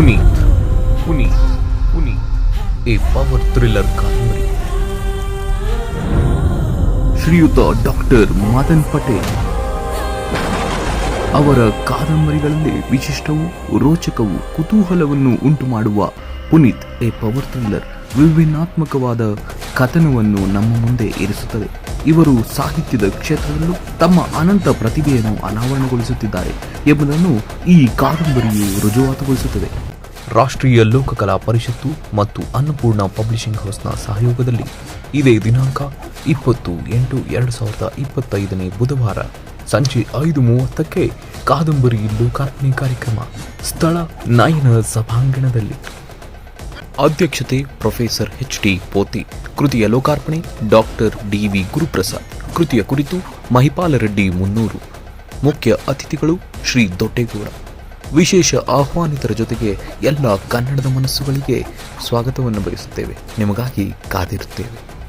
Puneeth Puneeth Puneeth a power thriller ಕಾದಂಬರಿ ಶ್ರೀಯುತ doctor Madan Patel. ಅವರ ಕಾದಂಬರಿಗಳಲ್ಲಿ ವಿಶಿಷ್ಟವೂ ರೋಚಕವು ಕುತೂಹಲವನ್ನು ಉಂಟು ಮಾಡುವ ಪುನೀತ್ ಎ ಪವರ್ ಥ್ರಿಲ್ಲರ್ ವಿಭಿನ್ನಾತ್ಮಕವಾದ ಕಥನವನ್ನು ನಮ್ಮ ಮುಂದೆ ಇರಿಸುತ್ತದೆ. ಇವರು ಸಾಹಿತ್ಯದ ಕ್ಷೇತ್ರದಲ್ಲೂ ತಮ್ಮ ಅನಂತ ಪ್ರತಿಭೆಯನ್ನು ಅನಾವರಣಗೊಳಿಸುತ್ತಿದ್ದಾರೆ ಎಂಬುದನ್ನು ಈ ಕಾದಂಬರಿಯು ರುಜುವಾತುಗೊಳಿಸುತ್ತದೆ. ರಾಷ್ಟ್ರೀಯ ಲೋಕಕಲಾ ಪರಿಷತ್ತು ಮತ್ತು ಅನ್ನಪೂರ್ಣ ಪಬ್ಲಿಷಿಂಗ್ ಹೌಸ್ನ ಸಹಯೋಗದಲ್ಲಿ ಇದೇ ದಿನಾಂಕ ಇಪ್ಪತ್ತು ಎಂಟು ಎರಡು ಸಾವಿರದ ಇಪ್ಪತ್ತೈದನೇ ಬುಧವಾರ ಸಂಜೆ ಐದು ಮೂವತ್ತಕ್ಕೆ ಕಾದಂಬರಿ ಲೋಕಾರ್ಪಣೆ ಕಾರ್ಯಕ್ರಮ ಸ್ಥಳ ನಯನ ಸಭಾಂಗಣದಲ್ಲಿ. ಅಧ್ಯಕ್ಷತೆ ಪ್ರೊಫೆಸರ್ ಎಚ್ ಟಿ ಪೋತಿ. ಕೃತಿಯ ಲೋಕಾರ್ಪಣೆ ಡಾಕ್ಟರ್ ಡಿ ವಿ ಗುರುಪ್ರಸಾದ್. ಕೃತಿಯ ಕುರಿತು ಮಹಿಪಾಲರೆಡ್ಡಿ ಮುನ್ನೂರು. ಮುಖ್ಯ ಅತಿಥಿಗಳು ಶ್ರೀ ದೊಡ್ಡೇಗೌಡ. ವಿಶೇಷ ಆಹ್ವಾನಿತರ ಜೊತೆಗೆ ಎಲ್ಲ ಕನ್ನಡದ ಮನಸ್ಸುಗಳಿಗೆ ಸ್ವಾಗತವನ್ನು ಬಯಸುತ್ತೇವೆ. ನಿಮಗಾಗಿ ಕಾದಿರುತ್ತೇವೆ.